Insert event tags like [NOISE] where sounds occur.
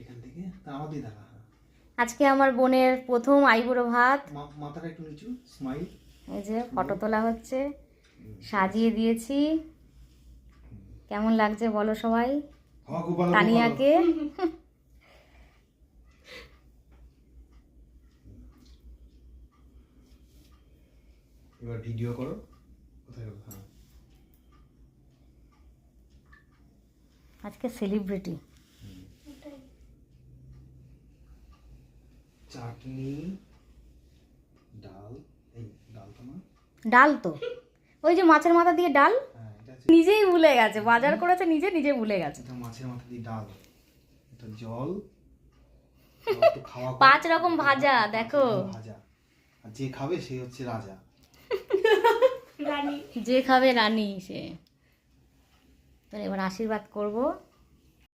এখান থেকে? তা দেখা আজকে আমার বোনের প্রথম আইবুড়ো ভাত। মাথাটা একটু নিচু স্মাইল এই যে ফটো তোলা হচ্ছে। সাজিয়ে দিয়েছি। কেমন লাগছে বলো সবাই? ভালো। তানিয়াকে। এবার ভিডিও করো। কোথায় হ্যাঁ আজকে সেলিব্রিটি চাটনি ডাল এই ডাল তো না ডাল তো। ওই যে মাছের মাথা দিয়ে ডাল? হ্যাঁ নিজেই ভুলে গেছে বাজার করেছে নিজে নিজে ভুলে গেছে। এটা মাছের মাথা দিয়ে ডাল। এটা জল। [LAUGHS] পাঁচ রকম ভাজা দেখো। ভাজা। আর যে খাবে সে হচ্ছে রাজা। [LAUGHS] রানী। যে খাবে রানী সে। তো এবার আশীর্বাদ করব।